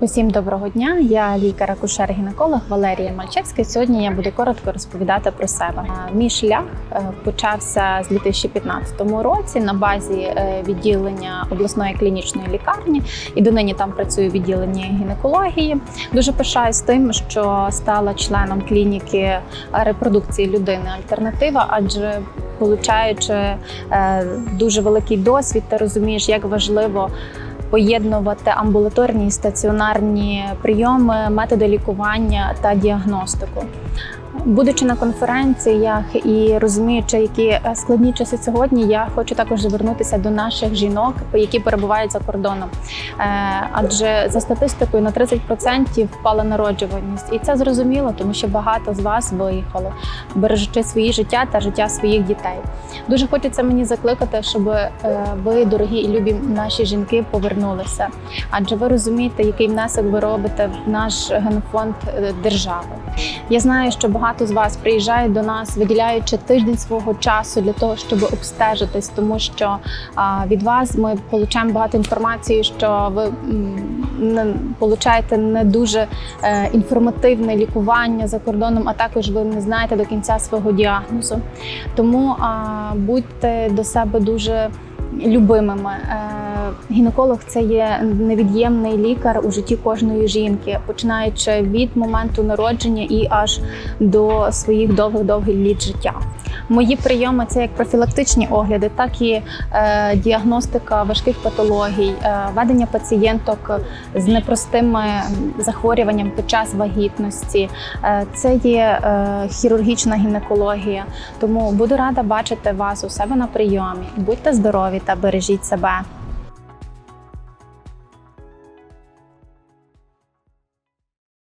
Усім доброго дня. Я лікар-акушер-гінеколог Валерія Мальчевська. Сьогодні я буду коротко розповідати про себе. Мій шлях е, почався з 2015 році на базі е, відділення обласної клінічної лікарні і донині там працюю в відділенні гінекології. Дуже пишаюсь тим, що стала членом клініки репродукції людини альтернатива, адже получаючи е, дуже великий досвід, ти розумієш, як важливо поєднувати амбулаторні і стаціонарні прийоми, методи лікування та діагностику. Будучи на конференціях і розуміючи, які е, складні часи сьогодні, я хочу також звернутися до наших жінок, які перебувають за кордоном. Е, Адже за статистикою на 30% впала народжуваність, і це зрозуміло, тому що багато з вас виїхало, бережучи свої життя та життя своїх дітей. Дуже хочеться мені закликати, щоб е, ви, дорогі і любі наші жінки, повернулися. Адже ви розумієте, який внесок ви робите в наш генофонд держави. Я знаю, що багато з вас приїжджають до нас, виділяючи тиждень свого часу для того, щоб обстежитись, тому що від вас ми отримуємо багато інформації, що ви не получаєте не дуже е, інформативне лікування за кордоном, а також ви не знаєте до кінця свого діагнозу. Тому будьте до себе дуже любимими. Е, Гінеколог це є невід'ємний лікар у житті кожної жінки, починаючи від моменту народження і аж до своїх довгих-довгих літ життя. Мої прийоми це як профілактичні огляди, так і е, діагностика важких патологій, е, ведення пацієнток з непростими захворюванням під час вагітності. Е, це є е, хірургічна гінекологія. Тому буду рада бачити вас у себе на прийомі. Будьте здорові та бережіть себе.